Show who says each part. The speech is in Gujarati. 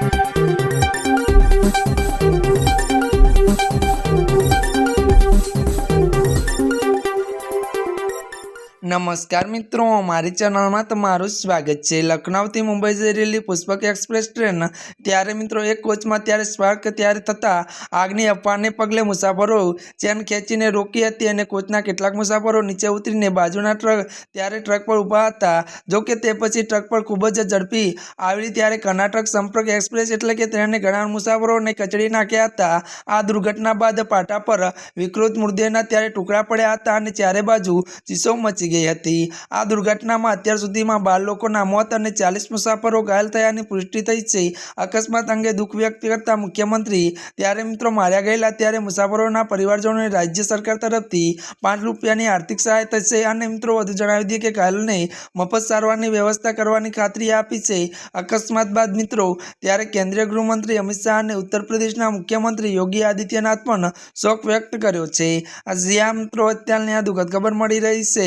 Speaker 1: Thank you. નમસ્કાર મિત્રો, મારી ચેનલમાં તમારું સ્વાગત છે. લખનૌથી મુંબઈ જઈ રહેલી પુષ્પક એક્સપ્રેસ ટ્રેન. ત્યારે મિત્રો, એક કોચમાં ત્યારે સ્પાર્ક ત્યારે થતાં આગની અફવાને પગલે મુસાફરો ચેન ખેંચીને રોકી હતી અને કોચના કેટલાક મુસાફરો નીચે ઉતરીને બાજુના ટ્રક ત્યારે ટ્રક પર ઊભા હતા. જો કે તે પછી ટ્રક પર ખૂબ જ ઝડપી આવી ત્યારે કર્ણાટક સંપર્ક એક્સપ્રેસ એટલે કે ટ્રેનને ઘણા મુસાફરોને કચડી નાખ્યા હતા. આ દુર્ઘટના બાદ પાટા પર વિકૃત મૃતદેહના ત્યારે ટુકડા પડ્યા હતા અને ચારે બાજુ ચીસો મચી ગઈ હતી. આ દુર્ઘટનામાં અત્યાર સુધીમાં બાર લોકોના મોત અને ચાલીસ મુસાફરો ઘાયલ થયાની પુષ્ટિ થઈ છે. અકસ્માત અંગે દુઃખ વ્યક્ત કરતા મુખ્યમંત્રી, ત્યારે મિત્રો માર્યા ગયેલા ત્યારે મુસાફરોના પરિવારજનોને રાજ્ય સરકાર તરફથી પાંચ રૂપિયાની આર્થિક સહાય થશે અને મિત્રો વધુ જણાવી દઈએ કે ઘાયલને મફત સારવારની વ્યવસ્થા કરવાની ખાતરી આપી છે. અકસ્માત બાદ મિત્રો, ત્યારે કેન્દ્રીય ગૃહમંત્રી અમિત શાહ અને ઉત્તર પ્રદેશના મુખ્યમંત્રી યોગી આદિત્યનાથ પણ શોક વ્યક્ત કર્યો છે. આ મિત્રો અત્યારની આ દુઃખદ ખબર મળી રહી છે.